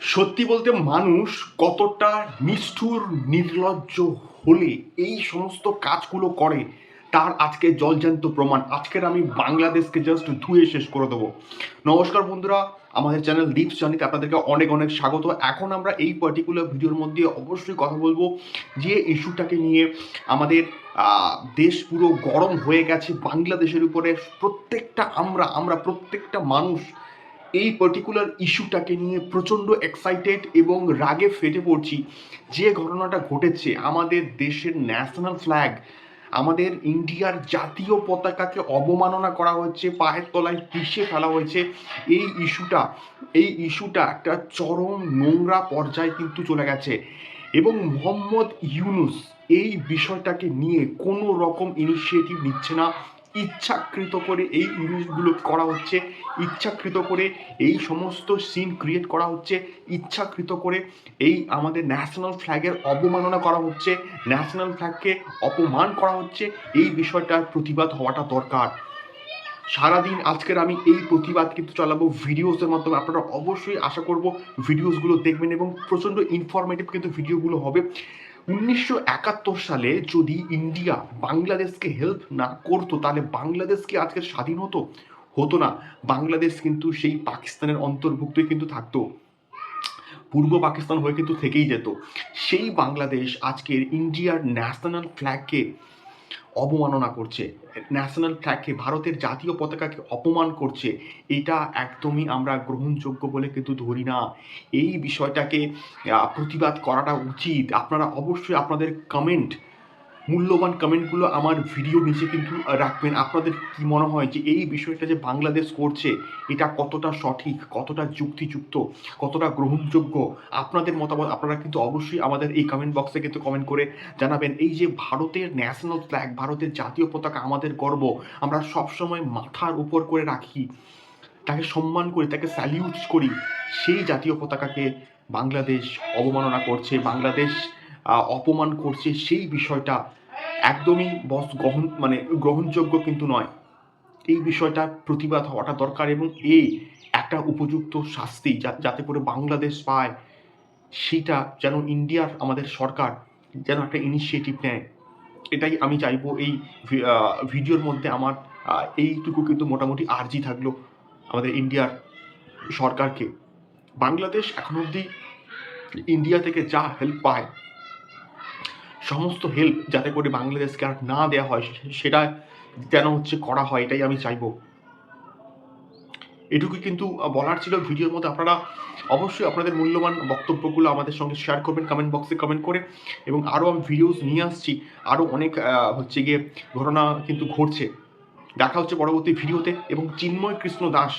সত্যি বলতে মানুষ কতটা নিষ্ঠুর, নির্লজ্জ হলে এই সমস্ত কাজগুলো করে, তার আজকে জলজান্ত প্রমাণ। আজকের আমি বাংলাদেশকে জাস্ট ধুয়ে শেষ করে দেবো। নমস্কার বন্ধুরা, আমাদের চ্যানেল দীপস জানিতে আপনাদেরকে অনেক অনেক স্বাগত। এখন আমরা এই পার্টিকুলার ভিডিওর মধ্যে অবশ্যই কথা বলব যে ইস্যুটাকে নিয়ে। আমাদের দেশ পুরো গরম হয়ে গেছে, বাংলাদেশের উপরে প্রত্যেকটা আমরা আমরা প্রত্যেকটা মানুষ এই পার্টিকুলার ইস্যুটাকে নিয়ে প্রচণ্ড এক্সাইটেড এবং রাগে ফেটে পড়ছি। যে ঘটনাটা ঘটেছে, আমাদের দেশের ন্যাশনাল ফ্ল্যাগ আমাদের ইন্ডিয়ার জাতীয় পতাকাকে অবমাননা করা হচ্ছে, পায়ের তলায় পিষে ফেলা হয়েছে। এই ইস্যুটা এই ইস্যুটা একটা চরম নোংরা পর্যায়ে কিন্তু চলে গেছে। এবং মোহাম্মদ ইউনুস এই বিষয়টাকে নিয়ে কোনো রকম ইনিশিয়েটিভ নিচ্ছে না। ইচ্ছাকৃত করে এই জিনিসগুলো করা হচ্ছে, ইচ্ছাকৃত করে এই সমস্ত সিন ক্রিয়েট করা হচ্ছে, ইচ্ছাকৃত করে এই আমাদের ন্যাশনাল ফ্ল্যাগের অবমাননা করা হচ্ছে ন্যাশনাল ফ্ল্যাগকে অপমান করা হচ্ছে, এই বিষয়টার প্রতিবাদ হওয়াটা দরকার। সারাদিন আজকের আমি এই প্রতিবাদ কিন্তু চালাবো ভিডিওসের মাধ্যমে, আপনারা অবশ্যই আশা করব ভিডিওসগুলো দেখবেন এবং প্রচণ্ড ইনফরমেটিভ কিন্তু ভিডিওগুলো হবে। উনিশশো একাত্তর সালে যদি ইন্ডিয়া বাংলাদেশকে হেল্প না করতো, তাহলে বাংলাদেশকে আজকে স্বাধীন হতো? হতো না। বাংলাদেশ কিন্তু সেই পাকিস্তানের অন্তর্ভুক্তই কিন্তু থাকতো। পূর্ব পাকিস্তান হয়ে কিন্তু থেকেই যেত। সেই বাংলাদেশ আজকের ইন্ডিয়ার ন্যাশনাল ফ্ল্যাগকে অবমাননা করছে। ন্যাশনাল ফ্ল্যাগকে, ভারতের জাতীয় পতাকাকে অপমান করছে। এটা একদমই আমরা গ্রহণযোগ্য বলে কিন্তু ধরি না। এই বিষয়টাকে প্রতিবাদ করাটা উচিত। আপনারা অবশ্যই আপনাদের কমেন্ট মূল্যবান কমেন্টগুলো আমার ভিডিও নিচে কিন্তু রাখবেন। আপনাদের কি মনে হয় যে এই বিষয়টা যে বাংলাদেশ করছে, এটা কতটা সঠিক, কতটা যুক্তিযুক্ত, কতটা গ্রহণযোগ্য? আপনাদের মতামত, আপনারা কিন্তু অবশ্যই আমাদের এই কমেন্ট বক্সে কিন্তু কমেন্ট করে জানাবেন। এই যে ভারতের ন্যাশনাল ফ্ল্যাগ ভারতের জাতীয় পতাকা আমাদের গর্ব, আমরা সবসময় মাথার উপর করে রাখি, তাকে সম্মান করি, তাকে স্যালিউট করি। সেই জাতীয় পতাকাকে বাংলাদেশ অবমাননা করছে। বাংলাদেশ অপমান করছে সেই বিষয়টা একদমই বস গ্রহণ মানে গ্রহণযোগ্য কিন্তু নয়। এই বিষয়টা প্রতিবাদ হওয়াটা দরকার এবং এই একটা উপযুক্ত শাস্তি যাতে করে বাংলাদেশ পায়, সেটা যেন ইন্ডিয়ার, আমাদের সরকার যেন একটা ইনিশিয়েটিভ নেয়। এটাই আমি চাইব এই ভিডিওর মধ্যে আমার এইটুকু কিন্তু মোটামুটি আর্জি থাকল আমাদের ইন্ডিয়ার সরকারকে। বাংলাদেশ এখন অবধি ইন্ডিয়া থেকে যা হেল্প পায় সমস্ত হেল্প যাতে করে বাংলাদেশকে আর না দেওয়া হয় সেটা যেন হচ্ছে করা হয়, এটাই আমি চাইব। এটুকুই কিন্তু বলার ছিল ভিডিওর মধ্যে। আপনারা অবশ্যই আপনাদের মূল্যবান বক্তব্যগুলো আমাদের সঙ্গে শেয়ার করবেন কমেন্ট বক্সে কমেন্ট করে। এবং আরও আমি ভিডিওস নিয়ে আসছি আরও অনেক হচ্ছে গিয়ে ঘটনা কিন্তু ঘটছে। দেখা হচ্ছে পরবর্তী ভিডিওতে। এবং চিন্ময় কৃষ্ণ দাস,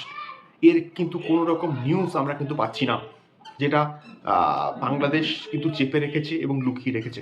এর কিন্তু কোনো রকম নিউজ আমরা কিন্তু পাচ্ছি না, যেটা বাংলাদেশ কিন্তু চেপে রেখেছে এবং লুকিয়ে রেখেছে।